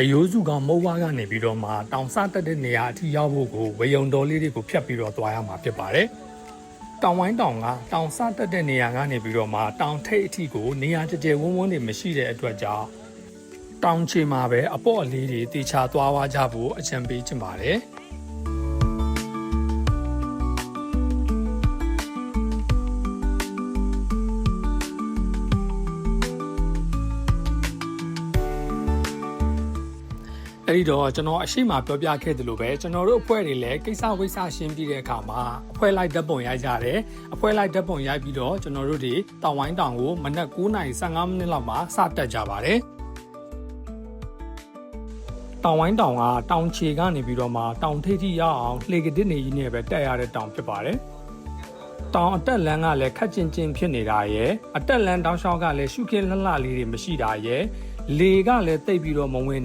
အယိုးစုကမုတ်ဝါကနေပြီးတော့မှတောင်စတက်တဲ့နေရာအထိရောက်ဖို့ကိုဝေယုံတော်လေးတွေကိုဖြတ်ပြီးတော့သွားရမှာဖြစ်ပါတယ်။တောင်ဝိုင်းတောင်ကတောင်စတက်တဲ့နေရာကနေပြီးတော့မှတောင်ထိပ်အထိကိုနေရာကျကျဝန်းဝန်းတွေမရှိတဲ့အတွက်ကြောင့်တောင်ချေမှာပဲအပေါ့အလေးတွေတေချာသွားဝါကြဖို့အကြံပေးချင်ပါတယ်။ အဲ့ဒီတော့ကျွန်တော်အရှိမပြောပြခဲ့သလိုပဲကျွန်တော်တို့အဖွဲ့တွေလည်းကိစ္စဝိစ္စရှင်းပြီးတဲ့အခါမှာအဖွဲ့လိုက်ဓာတ်ပုံရိုက်ကြတယ်အဖွဲ့လိုက်ဓာတ်ပုံရိုက်ပြီးတော့ကျွန်တော်တို့တွေတောင်ဝိုင်းတောင်ကိုမနက်9:15မိနစ်လောက်မှာစတက်ကြပါတယ်တောင်ဝိုင်းတောင်ကတောင်ချေကနေပြီးတော့မှတောင်ထိပ်ထိရောက်အောင်လှေကတစ်နေကြီးနဲ့ပဲတက်ရတဲ့တောင်ဖြစ်ပါတယ်တောင်အတက်လန်းကလည်းခက်ကျင်ကျင်ဖြစ်နေတာရယ်အတက်လန်းတောင်လျှောက်ကလည်းရှုခင်းလှလှလေးတွေမရှိတာရယ်လေကလည်းတိတ်ပြီးတော့မဝင်တာ